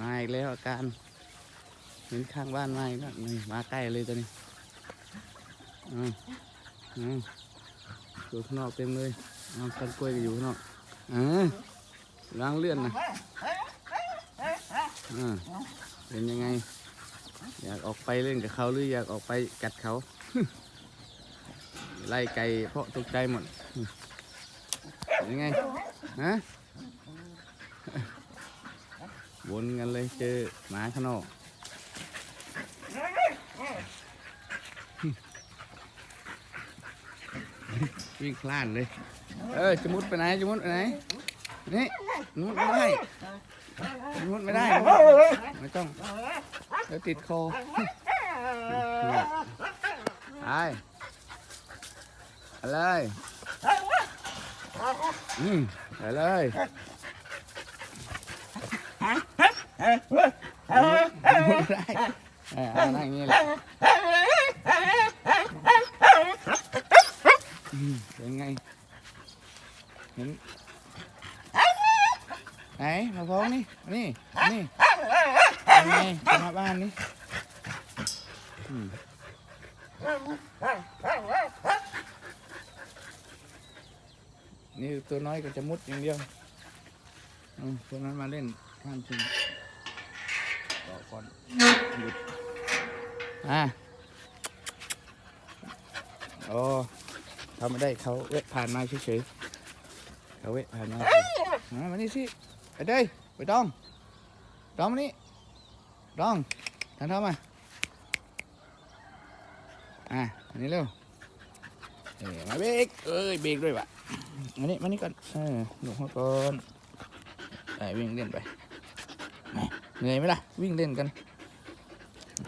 มาอีกแล้วอาการเห็นข้างบ้านมาอีกแล้วนี่มาใกล้เลยตัวนี้อืมอืมอยู่ข้างนอกเต็มเลยเอาต้นกล้วยก็อยู่ข้างนอกอ่าล้างเลื่อนนะอ่าเป็นยังไง อยากออกไปเล่นกับเขาหรืออยากออกไปกัดเขาไล่ไก่เพราะตกใจหมดเป็นยังไงฮะ วนกันเลยเจอหมาข้างนอกวิ่งพลาดเลย เออจะมุดไปไหนจะมุดไปไหน นี่มุดไม่ได้มุดไม่ได้ ไม่ต้องเดี๋ยวติดคอไปไปเลยอืมไปเลย มุดไม่ได้เออเอานั่งอย่างนี้แหละอืมเป็นไงเห็นไหนมาพ้องนี่นี่นี่เป็นไงจะมาบ้านนี่อืมนี่ตัวน้อยก็จะมุดอย่างเดียวอืมตัวนั้นมาเล่นข้ามชิง รอก่อนหยุดอะโอ้เขาไม่ได้เขาเวะผ่านมาเฉยๆเขาเวะผ่านมาเฉยๆมามานี่สิไปเด้ยไปดองดองมานี่ดองทานท้ามาอะอันนี้เร็วเอ้ยมาเบรกเอ้ยเบรกด้วยวะมานี่มานี่ก่อนเออหนุกหัวก่อนไปวิ่งเล่นไปม่ เหนื่อยไหมล่ะ วิ่งเล่นกัน